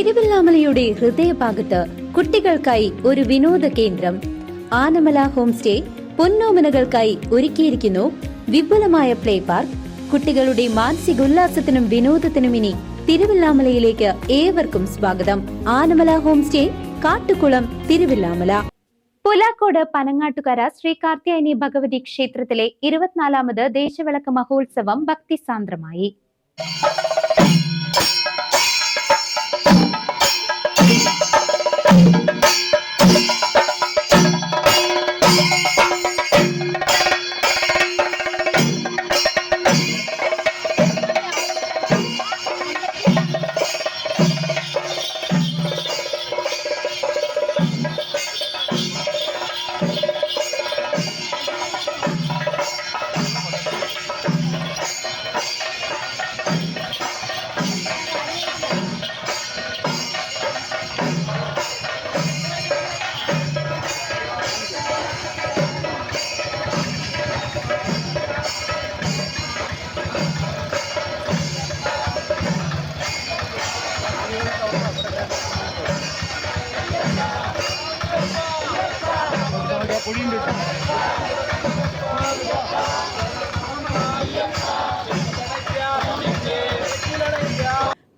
തിരുവല്ലാമലയുടെ ഹൃദയഭാഗത്ത് കുട്ടികൾക്കായി ഒരു വിനോദ കേന്ദ്രം. ആനമല ഹോം സ്റ്റേ പൊന്നോമനകൾക്കായി ഒരുക്കിയിരിക്കുന്നു വിപുലമായ പ്ലേ പാർക്ക്. കുട്ടികളുടെ മാനസിക ഉല്ലാസത്തിനും വിനോദത്തിനും ഇനി തിരുവല്ലാമലയിലേക്ക് ഏവർക്കും സ്വാഗതം. Anamala home stay Kattukulam Thiruvilwamala. Pulakode Panangattukara Shri Karthyayani Bhagavathi ക്ഷേത്രത്തിലെ ഇരുപത്തിനാലാമത് ദേശവിളക്ക് മഹോത്സവം ഭക്തിസാന്ദ്രമായി.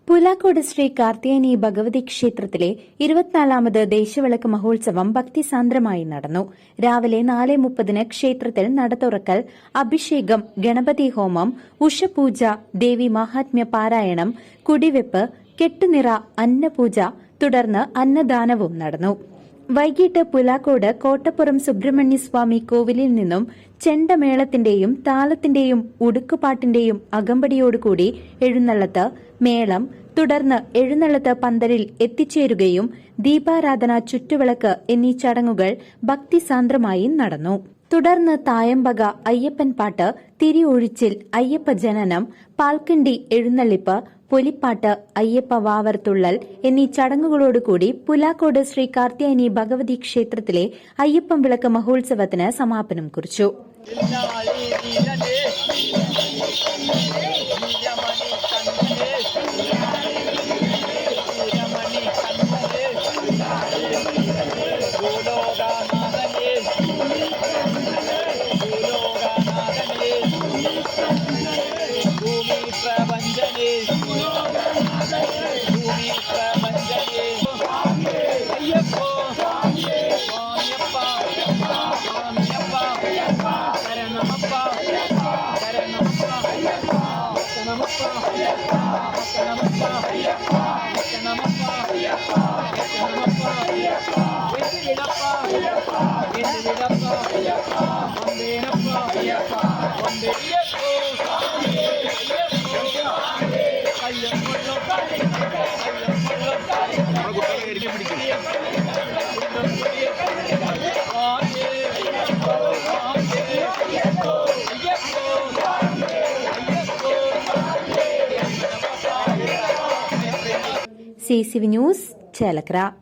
പുലാക്കോട് ശ്രീ കാർത്തിയാനി ഭഗവതി ക്ഷേത്രത്തിലെ ഇരുപത്തിനാലാമത് ദേശവിളക്ക് മഹോത്സവം ഭക്തിസാന്ദ്രമായി നടന്നു. രാവിലെ നാല് മുപ്പതിന് ക്ഷേത്രത്തിൽ നട തുറക്കൽ അഭിഷേകം ഗണപതി ഹോമം ഉഷപൂജ ദേവി മഹാത്മ്യ പാരായണം കുടിവെപ്പ് കെട്ടുനിറ അന്നപൂജ തുടർന്ന് അന്നദാനവും നടന്നു. വൈകിട്ട് പുലാക്കോട് കോട്ടപ്പുറം സുബ്രഹ്മണ്യസ്വാമി കോവിലിൽ നിന്നും ചെണ്ടമേളത്തിന്റെയും താളത്തിന്റെയും ഉടുക്കുപാട്ടിന്റെയും അകമ്പടിയോടുകൂടി എഴുന്നള്ളത്ത് മേളം തുടർന്ന് എഴുന്നള്ളത്ത് പന്തലിൽ എത്തിച്ചേരുകയും ദീപാരാധന ചുറ്റുവിളക്ക് എന്നീ ചടങ്ങുകൾ ഭക്തിസാന്ദ്രമായി നടന്നു. തുടർന്ന് തായമ്പക അയ്യപ്പൻ പാട്ട് തിരിയൊഴിച്ചിൽ അയ്യപ്പ ജനനം പാൽക്കണ്ടി എഴുന്നള്ളിപ്പ് പൊലിപ്പാട്ട് അയ്യപ്പ വാവർത്തുള്ളൽ എന്നീ ചടങ്ങുകളോടുകൂടി പുലാക്കോട് ശ്രീ കാർത്യായനി ഭഗവതി ക്ഷേത്രത്തിലെ അയ്യപ്പം വിളക്ക് മഹോത്സവത്തിന് സമാപനം കുറിച്ചു. One day, yes, Saranamappa news Saranamappa